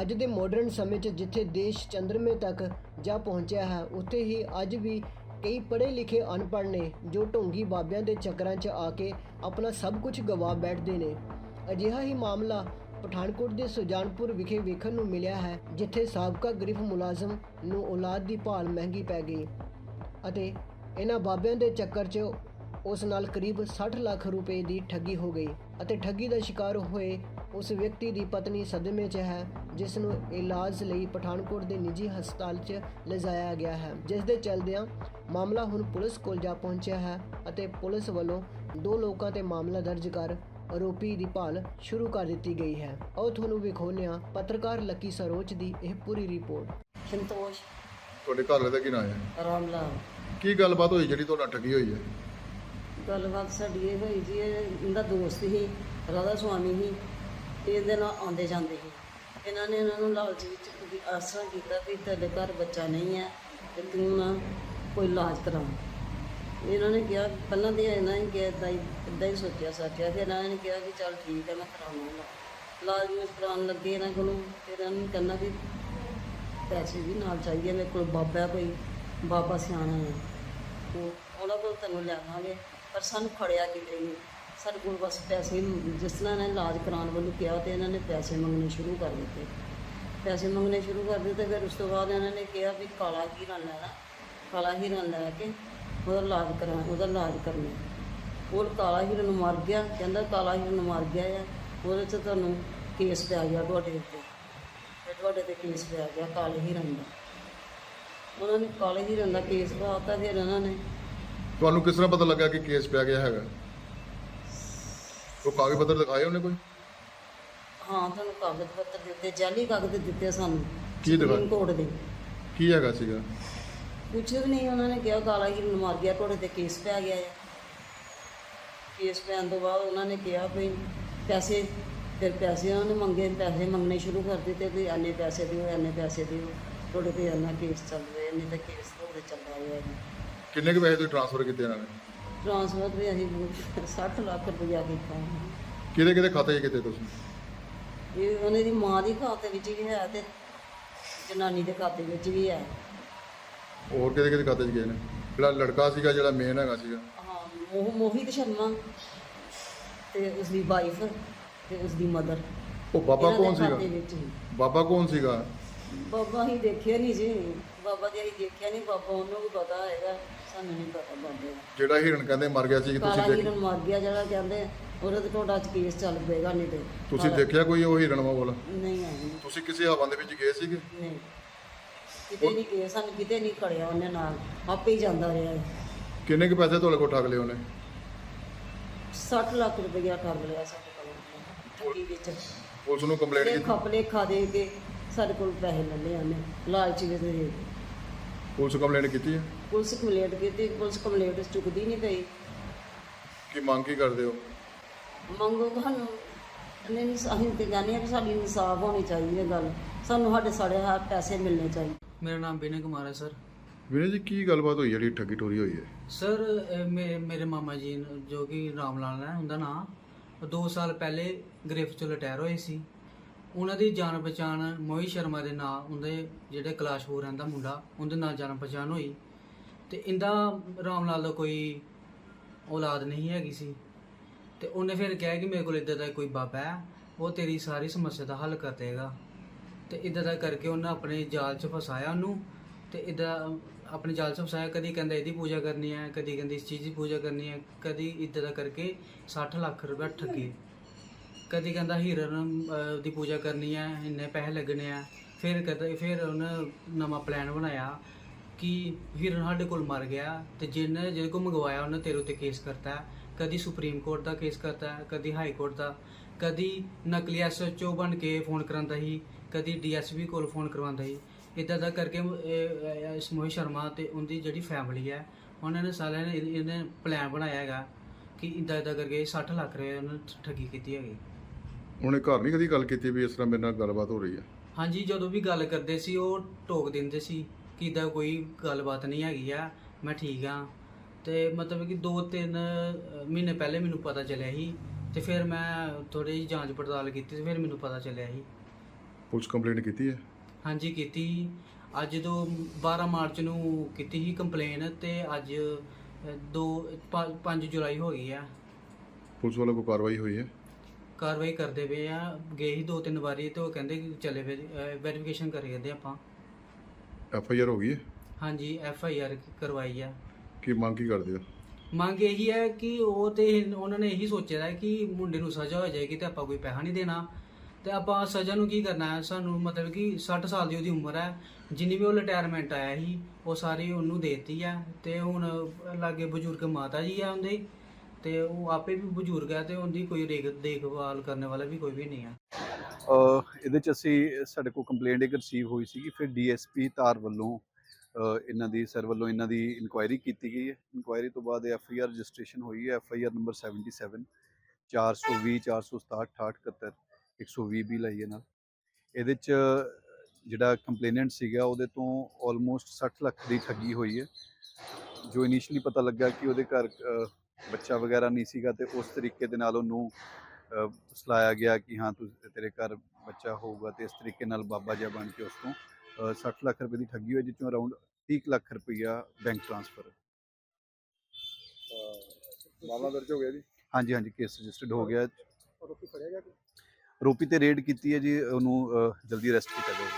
ਅੱਜ ਦੇ ਮਾਡਰਨ ਸਮੇਂ 'ਚ ਜਿੱਥੇ ਦੇਸ਼ ਚੰਦਰਮੇ ਤੱਕ ਜਾ ਪਹੁੰਚਿਆ ਹੈ, ਉੱਥੇ ਹੀ ਅੱਜ ਵੀ ਕਈ ਪੜ੍ਹੇ ਲਿਖੇ ਅਨਪੜ੍ਹ ਨੇ ਜੋ ਢੋਂਗੀ ਬਾਬਿਆਂ ਦੇ ਚੱਕਰਾਂ 'ਚ ਆ ਕੇ ਆਪਣਾ ਸਭ ਕੁਝ ਗਵਾ ਬੈਠਦੇ ਨੇ। ਅਜਿਹਾ ਹੀ ਮਾਮਲਾ ਪਠਾਨਕੋਟ ਦੇ ਸੁਜਾਨਪੁਰ ਵਿਖੇ ਵੇਖਣ ਨੂੰ ਮਿਲਿਆ ਹੈ, ਜਿੱਥੇ ਸਾਬਕਾ ਗ੍ਰਿਫ ਮੁਲਾਜ਼ਮ ਨੂੰ ਔਲਾਦ ਦੀ ਭਾਲ ਮਹਿੰਗੀ ਪੈ ਗਈ ਅਤੇ ਇਹਨਾਂ ਬਾਬਿਆਂ ਦੇ ਚੱਕਰ 'ਚ ਉਸ ਨਾਲ ਕਰੀਬ 60 ਲੱਖ ਰੁਪਏ ਦੀ ਠੱਗੀ ਹੋ ਗਈ ਅਤੇ ਠੱਗੀ ਦਾ ਸ਼ਿਕਾਰ ਹੋਏ ਉਸ ਵਿਅਕਤੀ ਦੀ ਪਤਨੀ ਸਦਮੇ 'ਚ ਹੈ ਜਿਸ ਨੂੰ ਇਲਾਜ ਲਈ ਪਠਾਨਕੋਟ ਦੇ ਨਿੱਜੀ ਹਸਪਤਾਲ 'ਚ ਲਿਜਾਇਆ ਗਿਆ ਹੈ ਜਿਸ ਦੇ ਚਲਦਿਆਂ ਮਾਮਲਾ ਹੁਣ ਪੁਲਿਸ ਕੋਲ ਜਾ ਪਹੁੰਚਿਆ ਹੈ ਅਤੇ ਪੁਲਿਸ ਵੱਲੋਂ ਦੋ ਲੋਕਾਂ ਤੇ ਮਾਮਲਾ ਦਰਜ ਕਰ ਆਰੋਪੀ ਦੀ ਭਾਲ ਸ਼ੁਰੂ ਕਰ ਦਿੱਤੀ ਗਈ ਹੈ। ਆਓ ਤੁਹਾਨੂੰ ਵਿਖਾਉਂਦੇ ਹਾਂ ਪੱਤਰਕਾਰ ਲੱਕੀ ਸਰੋਚ ਦੀ ਇਹ ਪੂਰੀ ਰਿਪੋਰਟ। ਸੰਤੋਸ਼। ਤੁਹਾਡੇ ਘਰ ਵਾਲੇ ਦਾ ਕੀ ਨਾਮ ਹੈ? ਰਾਮ ਲਾਲ ਕੀ ਗੱਲਬਾਤ ਹੋਈ ਜਿਹੜੀ ਤੁਹਾਡਾ ਠੱਗੀ ਹੋਈ ਹੈ? ਗੱਲਬਾਤ ਸਾਡੀ ਇਹ ਹੋਈ ਜੀ, ਇਹ ਇਹਦਾ ਦੋਸਤ ਸੀ, ਰਾਧਾ ਸੁਆਮੀ ਸੀ, ਤੇ ਇਹਦੇ ਨਾਲ ਆਉਂਦੇ ਜਾਂਦੇ ਸੀ। ਇਹਨਾਂ ਨੇ ਇਹਨਾਂ ਨੂੰ ਲਾਲਚ ਵਿੱਚ ਵੀ ਆਸਰਾ ਕੀਤਾ ਵੀ ਤੁਹਾਡੇ ਘਰ ਬੱਚਾ ਨਹੀਂ ਹੈ ਤੇ ਤੂੰ ਨਾ ਕੋਈ ਇਲਾਜ ਕਰਾ। ਇਹਨਾਂ ਨੇ ਕਿਹਾ, ਪਹਿਲਾਂ ਤੇ ਇਹਨਾਂ ਨੇ ਕਿਹਾ ਏਦਾਂ ਹੀ ਏਦਾਂ ਹੀ ਸੋਚਿਆ ਸਾਚਿਆ, ਫਿਰ ਇਹਨਾਂ ਨੇ ਕਿਹਾ ਕਿ ਚੱਲ ਠੀਕ ਹੈ, ਮੈਂ ਕਰਾਉਂਗਾ ਇਲਾਜ ਨੂੰ ਕਰਾਉਣ ਲੱਗੇ ਇਹਨਾਂ ਕੋਲੋਂ, ਫਿਰ ਇਹਨਾਂ ਨੇ ਕਹਿੰਦਾ ਵੀ ਪੈਸੇ ਵੀ ਨਾਲ ਚਾਹੀਦੇ ਮੇਰੇ ਕੋਲ ਬਾਬਾ ਕੋਈ, ਬਾਬਾ ਸਿਆਣਾ ਹੈ। ਉਹ, ਉਹਨਾਂ ਕੋਲ ਤੈਨੂੰ ਲਿਆਵਾਂਗੇ ਪਰ ਸਾਨੂੰ ਖੜਿਆ ਕਿਤੇ ਨਹੀਂ। ਸਾਡੇ ਕੋਲ ਬਸ ਪੈਸੇ ਹੀ- ਜਿਸ ਤਰ੍ਹਾਂ ਇਹਨਾਂ ਨੇ ਇਲਾਜ ਕਰਾਉਣ ਵੱਲੋਂ ਕਿਹਾ ਤੇ ਇਹਨਾਂ ਨੇ ਪੈਸੇ ਮੰਗਣੇ ਸ਼ੁਰੂ ਕਰ ਦਿੱਤੇ। ਪੈਸੇ ਮੰਗਣੇ ਸ਼ੁਰੂ ਕਰ ਦਿੱਤੇ, ਫਿਰ ਉਸ ਤੋਂ ਬਾਅਦ ਇਹਨਾਂ ਨੇ ਕਿਹਾ ਵੀ ਕਾਲਾ ਹੀਰਾ ਲੈਣਾ ਕਾਲਾ ਹੀਰਾ ਲੈ ਕੇ ਉਹਦਾ ਇਲਾਜ ਕਰਾ, ਉਹਦਾ ਇਲਾਜ ਕਰਨਾ। ਉਹ ਕਾਲਾ ਹੀਰਾ ਨੂੰ ਮਰ ਗਿਆ, ਕਹਿੰਦਾ ਕਾਲਾ ਹੀਰਾ ਨੂੰ ਮਰ ਗਿਆ ਆ, ਉਹਦੇ 'ਚ ਤੁਹਾਨੂੰ ਕੇਸ ਪਿਆ ਗਿਆ ਤੁਹਾਡੇ ਉੱਤੇ। ਫਿਰ ਤੁਹਾਡੇ ਤੇ ਕੇਸ ਪਿਆ ਗਿਆ ਕਾਲੇ ਹੀਰਨ ਦਾ। ਉਹਨਾਂ ਨੇ ਕਾਲੇ ਹੀਰਨ ਦਾ ਕੇਸ ਪਾਤਾ ਫਿਰ ਉਹਨਾਂ ਨੇ ਤੁਹਾਨੂੰ ਕਿਸ ਤਰ੍ਹਾਂ ਪਤਾ ਲੱਗਾ ਕਿ ਕੇਸ ਪਿਆ ਗਿਆ ਹੈਗਾ? ਉਹ ਕਾਗਜ਼ ਪੱਤਰ ਦਿਖਾਏ ਉਹਨੇ ਕੋਈ? ਹਾਂ ਤੁਹਾਨੂੰ ਕਾਗਜ਼ ਪੱਤਰ ਦਿੱਤੇ ਜਾਲੀ ਕਾਗਜ਼ ਦਿੱਤੇ ਸਾਨੂੰ ਕੀ ਦਿਖਾ- ਸੁਪਰੀਮ ਕੋਰਟ ਦੇ। ਕੀ ਹੈਗਾ ਸੀਗਾ? ਕੁਛ ਵੀ ਨਹੀਂ ਉਹਨਾਂ ਨੇ ਕਿਹਾ ਕਾਲਾ ਹੀਰਨ ਮਰ ਗਿਆ ਤੁਹਾਡੇ ਤੇ ਕੇਸ ਪਿਆ ਗਿਆ ਹੈ ਕੇਸ ਪੈਣ ਤੋਂ ਬਾਅਦ ਉਹਨਾਂ ਨੇ ਕਿਹਾ ਵੀ ਪੈਸੇ ਫਿਰ ਪੈਸੇ ਉਹਨਾਂ ਨੇ ਮੰਗੇ ਪੈਸੇ ਮੰਗਣੇ ਸ਼ੁਰੂ ਕਰ ਦਿੱਤੇ ਵੀ ਇੰਨੇ ਪੈਸੇ ਦਿਓ ਇੰਨੇ ਪੈਸੇ ਦਿਓ ਤੁਹਾਡੇ ਤੇ ਇੰਨਾ ਕੇਸ ਚੱਲ ਰਿਹਾ ਇੰਨੇ ਤਾਂ ਕੇਸ ਤੁਹਾਡੇ ਚੱਲ ਰਿਹਾ ਹੈ ਕਿੰਨੇ ਕੁ ਪੈਸੇ ਤੁਸੀਂ ਟ੍ਰਾਂਸਫਰ ਕੀਤੇ ਇਹਨਾਂ ਨੇ? ਟ੍ਰਾਂਸਫਰ ਵੀ ਅਸੀਂ 60 ਲੱਖ ਰੁਪਇਆ ਕੀਤਾ ਕਿਹਦੇ ਕਿਹਦੇ ਖਾਤੇ 'ਚ ਕੀਤੇ ਤੁਸੀਂ? ਇਹ ਉਹਨਾਂ ਦੀ ਮਾਂ ਦੀ ਖਾਤੇ ਵਿੱਚ ਵੀ ਹੈ ਤੇ ਜਨਾਨੀ ਦੇ ਖਾਤੇ ਵਿੱਚ ਵੀ ਹੈ। ਹੋਰ ਕਿਹਦੇ ਕਿਹਦੇ ਖਾਤੇ 'ਚ ਗਏ ਨੇ? ਜਿਹੜਾ ਲੜਕਾ ਸੀਗਾ ਜਿਹੜਾ ਮੇਨ ਹੈਗਾ ਸੀਗਾ। ਹਾਂ ਮੋਹ ਮੋਹਿਤ ਸ਼ਰਮਾ ਤੇ ਉਸ ਦੀ ਵਾਈਫ ਤੇ ਉਸ ਦੀ ਮਦਰ ਉਹ ਬਾਬਾ ਕੌਣ ਸੀਗਾ। ਬਾਬਾ ਕੌਣ ਸੀਗਾ? ਬਾਬਾ ਹੀ ਦੇਖਿਆ ਨਹੀਂ ਜੀ। ਬਾਬਾ ਦੀ ਅਸੀਂ ਦੇਖਿਆ ਨਹੀਂ ਬਾਬਾ ਉਹਨੂੰ ਵੀ ਪਤਾ ਹੈਗਾ ਸਾਨੂੰ ਨਹੀਂ ਪਤਾ ਬਾਬੇ ਦਾ। ਜਿਹੜਾ ਹਿਰਨ ਕਹਿੰਦੇ ਮਰ ਗਿਆ ਸੀ ਕਿ ਕਾਲਾ ਤੁਸੀਂ ਦੇਖ ਹੀਰਨ ਮਰ ਗਿਆ ਜਿਹੜਾ ਕਹਿੰਦੇ ਉਹਦੇ ਤੇ ਤੁਹਾਡਾ ਕੇਸ ਚੱਲ ਪਏਗਾ ਨਹੀਂ ਤੇ। ਤੁਸੀਂ ਕਾਲਾ- ਦੇਖਿਆ ਕੋਈ ਉਹ ਹਿਰਨ ਵਾਲਾ ਨਹੀਂ ਆਈ ਤੁਸੀਂ ਕਿਸੇ ਹਵਾ ਦੇ ਵਿੱਚ ਗਏ ਸੀਗੇ? ਨਹੀਂ। ਕਿਤੇ ਨਹੀਂ ਗਿਆ ਸਾਨੂੰ ਕਿਤੇ ਨਹੀਂ ਖੜਿਆ ਉਹਨੇ ਨਾਲ ਆਪੇ ਹੀ ਜਾਂਦਾ ਰਿਹਾ ਕਿੰਨੇ ਕੁ ਪੈਸੇ ਤੁਹਾਡੇ ਕੋਲ ਠੱਗ ਲਏ ਉਹਨੇ? 60 ਲੱਖ ਰੁਪਇਆ ਠੱਗ ਲਿਆ ਸਾਡੇ ਕੋਲੋਂ ਠੱਗੀ ਵਿੱਚ। ਪੁਲਿਸ ਨੂੰ ਕੰਪਲੇਂਟ ਤੇ ਕੀਤੀ? ਖਪਲੇ ਖਾ ਦੇ ਕੇ ਸਾਡੇ ਕੋਲ ਪੈਸੇ ਲੈ ਲਏ ਉਹਨੇ ਲਾਲਚ ਵਿੱਚ ਦੇ। ਕੇ। ਪੁਲਿਸ ਕੰਪਲੇਂਟ ਕੀਤੀ ਹੈ? ਪੁਲਿਸ ਕੰਪਲੇਂਟ ਕੀਤੀ ਪੁਲਿਸ ਕੰਪਲੇਂਟ ਚੁੱਕਦੀ ਨਹੀਂ ਪਈ। ਕੀ ਮੰਗ ਕੀ ਕਰਦੇ ਹੋ? ਮੰਗੋ ਸਾਨੂੰ ਨਹੀਂ ਨਹੀਂ ਅਸੀਂ ਤੇ ਹਾਂ ਕਿ ਸਾਡੀ ਇਨਸਾਫ ਹੋਣੀ ਚਾਹੀਦੀ ਹੈ ਗੱਲ। ਸਾਨੂੰ ਸਾਡੇ ਸਾਡੇ ਹੱਥ ਪੈਸੇ ਮਿਲਣੇ ਚਾਹੀਦੇ। ਮੇਰਾ ਨਾਮ ਬਿਨੇ ਕੁਮਾਰ ਹੈ ਸਰ। ਵੀਰੇ ਜੀ ਕੀ ਗੱਲਬਾਤ ਹੋਈ ਜਿਹੜੀ ਠੱਗੀ ਟੋਰੀ ਹੋਈ ਹੈ? ਸਰ ਇਹ ਮੇ- ਮੇਰੇ ਮਾਮਾ ਜੀ ਨੂੰ, ਜੋ ਕਿ ਰਾਮ ਲਾਲ ਹੈ ਉਹਦਾ ਨਾਮ 2 ਸਾਲ ਪਹਿਲੇ ਗ੍ਰਿਫ ਚੋਂ ਰਿਟਾਇਰ ਹੋਏ ਸੀ। ਉਹਨਾਂ ਦੀ ਜਾਣ ਪਛਾਣ ਮੋਹਿਤ ਸ਼ਰਮਾ ਦੇ ਨਾਂ, ਉਹਦੇ ਜਿਹੜੇ ਕਲਾਸ਼ਪੁਰ ਰਹਿੰਦਾ ਮੁੰਡਾ, ਉਹਦੇ ਨਾਲ ਜਾਣ ਪਛਾਣ ਹੋਈ। ਤੇ ਇੰਦਾ ਰਾਮ ਲਾਲ ਦਾ ਕੋਈ ਔਲਾਦ ਨਹੀਂ ਹੈਗੀ ਸੀ। ਤੇ ਉਹਨੇ ਫਿਰ ਕਿਹਾ ਕਿ ਮੇਰੇ ਕੋਲ ਇੱਦਾਂ ਦਾ ਕੋਈ ਬਾਬਾ ਹੈ, ਉਹ ਤੇਰੀ ਸਾਰੀ ਸਮੱਸਿਆ ਦਾ ਹੱਲ ਕਰ ਦੇਗਾ। ਤੇ ਇਦਾਂ ਦਾ ਕਰਕੇ ਉਹਨਾਂ ਆਪਣੇ ਜਾਲ 'ਚ ਫਸਾਇਆ ਉਹਨੂੰ। ਤੇ ਇਦਾਂ ਆਪਣੇ ਜਾਲ 'ਚ ਫਸਾਇਆ, ਕਦੀ ਕਹਿੰਦਾ ਇਹਦੀ ਪੂਜਾ ਕਰਨੀ ਹੈ, ਕਦੀ ਕਹਿੰਦੀ ਇਸ ਚੀਜ਼ ਦੀ ਪੂਜਾ ਕਰਨੀ ਹੈ, ਕਦੀ ਇਦਾਂ ਦਾ ਕਰਕੇ 60 ਲੱਖ ਰੁਪਏ ਠੱਗੇ। ਕਦੀ ਕਹਿੰਦਾ ਹੀਰਨ ਦੀ ਪੂਜਾ ਕਰਨੀ ਹੈ ਇੰਨੇ ਪੈਸੇ ਲੱਗਣੇ ਆ। ਫਿਰ ਕਦੇ, ਫਿਰ ਉਹਨੇ ਨਵਾਂ ਪਲਾਨ ਬਣਾਇਆ ਕਿ ਹੀਰਨ ਸਾਡੇ ਕੋਲ ਮਰ ਗਿਆ ਤੇ ਜਿਹਨੇ, ਜਿਹਦੇ ਕੋਲ ਮੰਗਵਾਇਆ, ਉਹਨੇ ਤੇਰੇ ਉੱਤੇ ਕੇਸ ਕਰਤਾ। ਕਦੀ ਸੁਪਰੀਮ ਕੋਰਟ ਦਾ ਕੇਸ ਕਰਤਾ, ਕਦੀ ਹਾਈ ਕੋਰਟ ਦਾ। ਕਦੀ ਨਕਲੀ ਐਸਐਚਓ ਬਣ ਕੇ ਫੋਨ ਕਰਾਂਦਾ ਸੀ, ਕਦੀ ਡੀਐਸਪੀ ਕੋਲ ਫੋਨ ਕਰਵਾਉਂਦਾ ਸੀ। ਇਦਾਂ ਦਾ ਕਰਕੇ ਇਸ ਮੋਹਿਤ ਸ਼ਰਮਾ ਤੇ ਉਹਦੀ ਜਿਹੜੀ ਫੈਮਿਲੀ ਹੈ ਉਹਨਾਂ ਨੇ ਸਾਰਿਆਂ ਨੇ ਇਹਨੇ ਪਲਾਨ ਬਣਾਇਆ ਹੈਗਾ ਕਿ ਇਦਾਂ ਇਦਾਂ ਕਰਕੇ 60 ਲੱਖ ਰੁਪਏ ਉਹਨਾਂ ਠੱਗੀ ਕੀਤੀ ਹੈਗੀ। ਉਹਨੇ ਘਰ ਨਹੀਂ ਕਦੀ ਗੱਲ ਕੀਤੀ ਵੀ ਇਸ ਤਰ੍ਹਾਂ ਮੇਰੇ ਨਾਲ ਗੱਲਬਾਤ ਹੋ ਰਹੀ ਹੈ? ਹਾਂਜੀ ਜਦੋਂ ਵੀ ਗੱਲ ਕਰਦੇ ਸੀ ਉਹ ਟੋਕ ਦਿੰਦੇ ਸੀ ਕਿ ਇਦਾਂ ਕੋਈ ਗੱਲਬਾਤ ਨਹੀਂ ਹੈਗੀ ਆ ਮੈਂ ਠੀਕ ਆ। ਤੇ ਮਤਲਬ ਕਿ 2-3 ਮਹੀਨੇ ਪਹਿਲੇ ਮੈਨੂੰ ਪਤਾ ਚੱਲਿਆ ਸੀ ਤੇ ਫਿਰ ਮੈਂ ਥੋੜੀ ਜਿਹੀ ਜਾਂਚ ਪੜਤਾਲ ਕੀਤੀ ਤੇ ਫਿਰ ਮੈਨੂੰ ਪਤਾ ਚੱਲਿਆ ਸੀ। ਪੁਲਿਸ ਕੰਪਲੇਂਟ ਕੀਤੀ ਹੈ? ਹਾਂਜੀ ਕੀਤੀ। ਅੱਜ ਤੋਂ 12 ਮਾਰਚ ਨੂੰ ਕੀਤੀ ਸੀ ਕੰਪਲੇਨ ਤੇ ਅੱਜ 2 5 ਜੁਲਾਈ ਹੋ ਗਈ ਆ। ਪੁਲਿਸ ਵੱਲੋਂ ਕੋਈ ਕਾਰਵਾਈ ਹੋਈ ਹੈ? ਕਾਰਵਾਈ ਕਰਦੇ ਪਏ ਆ ਗਏ ਸੀ ਦੋ ਤਿੰਨ ਵਾਰੀ ਤੇ ਉਹ ਕਹਿੰਦੇ ਕਿ ਚੱਲੇ ਵੈਰੀਫਿਕੇਸ਼ਨ ਕਰੀ ਜਾਂਦੇ ਆਪਾਂ। ਐਫ ਆਈ ਆਰ ਹੋ ਗਈ ਹੈ? ਹਾਂਜੀ ਐਫ ਆਈ ਆਰ ਕਰਵਾਈ ਆ। ਕੀ ਮੰਗ ਕੀ ਕਰਦੇ ਹੋ ਮੰਗ ਇਹੀ ਹੈ ਕਿ ਉਹ ਤੇ ਉਹਨਾਂ ਨੇ ਇਹੀ ਸੋਚਿਆ ਹੈ ਕਿ ਮੁੰਡੇ ਨੂੰ ਸਜ਼ਾ ਹੋ ਜਾਏਗੀ ਤੇ ਆਪਾਂ ਕੋਈ ਪੈਸਾ ਨਹੀਂ ਦੇਣਾ। ਤੇ ਆਪਾਂ ਸਜ਼ਾ ਨੂੰ ਕੀ ਕਰਨਾ ਹੈ? ਸਾਨੂੰ ਮਤਲਬ ਕਿ 60 ਸਾਲ ਦੀ ਉਹਦੀ ਉਮਰ ਹੈ। ਜਿੰਨੀ ਵੀ ਉਹ ਰਿਟਾਇਰਮੈਂਟ ਆਇਆ ਸੀ ਉਹ ਸਾਰੀ ਉਹਨੂੰ ਦੇਤੀ ਆ ਤੇ ਹੁਣ ਲਾਗੇ ਬਜ਼ੁਰਗ ਮਾਤਾ ਜੀ ਆ ਉਹਦੇ। ਤੇ ਉਹ ਆਪੇ ਵੀ ਬਜ਼ੁਰਗ ਹੈ ਤੇ ਉਹਦੀ ਕੋਈ ਦੇਖ- ਦੇਖਭਾਲ ਕਰਨ ਵਾਲਾ ਵੀ ਕੋਈ ਵੀ ਨਹੀਂ ਹੈ ਅਹ ਇਹਦੇ ਚ ਅਸੀਂ ਸਾਡੇ ਕੋਲ ਕੰਪਲੇਂਟ ਇੱਕ ਰਿਸੀਵ ਹੋਈ ਸੀਗੀ ਫਿਰ ਡੀਐਸਪੀ ਧਾਰ ਵੱਲੋਂ ਅਹ ਇਹਨਾਂ ਦੀ ਸਰ ਵੱਲੋਂ ਇਹਨਾਂ ਦੀ ਇਨਕੁਆਇਰੀ ਕੀਤੀ ਗਈ ਹੈ। ਇਨਕੁਆਇਰੀ ਤੋਂ ਬਾਅਦ ਐਫ ਆਈ ਆਰ ਰਜਿਸਟ੍ਰੇਸ਼ਨ ਹੋਈ ਹੈ ਐਫ ਆਈ ਆਰ ਨੰਬਰ 77 420 467 68 120 ਵੀ ਲਈ ਹੈ ਨਾਲ। ਇਹਦੇ ਚ ਜਿਹੜਾ ਕੰਪਲੇਨੈਂਟ ਸੀਗਾ ਉਹਦੇ ਤੋਂ ਆਲਮੋਸਟ 60 ਲੱਖ ਦੀ ਠੱਗੀ ਹੋਈ ਹੈ। ਜੋ ਇਨੀਸ਼ੀਅਲੀ ਪਤਾ ਲੱਗਾ ਕਿ ਉਹਦੇ ਘਰ ਅਹ, ਬੱਚਾ ਵਗੈਰਾ ਨਹੀਂ ਸੀਗਾ ਤੇ ਉਸ ਤਰੀਕੇ ਦੇ ਨਾਲ ਉਹਨੂੰ ਸਲਾਇਆ ਗਿਆ ਕਿ ਹਾਂ ਤੂੰ ਤੇਰੇ ਘਰ ਬੱਚਾ ਹੋਊਗਾ ਤੇ ਇਸ ਤਰੀਕੇ ਨਾਲ ਬਾਬਾ ਜਿਹਾ ਬਣ ਕੇ ਉਸ ਤੋਂ ਅਹ, 60 ਲੱਖ ਰੁਪਏ ਦੀ ਠੱਗੀ ਹੋਈ ਜਿਸ ਚੋਂ ਅਰਾਊਂਡ 30 ਲੱਖ ਰੁਪਈਆ ਬੈਂਕ ਟ੍ਰਾਂਸਫਰ ਮਾਮਲਾ ਦਰਜ ਹੋ ਗਿਆ ਜੀ? ਹਾਂਜੀ ਹਾਂਜੀ ਕੇਸ ਰਜਿਸਟਰਡ ਹੋ ਗਿਆ। ਆਰੋਪੀ ਫੜਿਆ ਗਿਆ ਰੋਪੀ ਤੇ ਰੇਡ ਕੀਤੀ ਹੈ ਜੀ ਉਹਨੂੰ ਜਲਦੀ ਅਰੈਸਟ ਕੀਤਾ ਜਾਊਗਾ।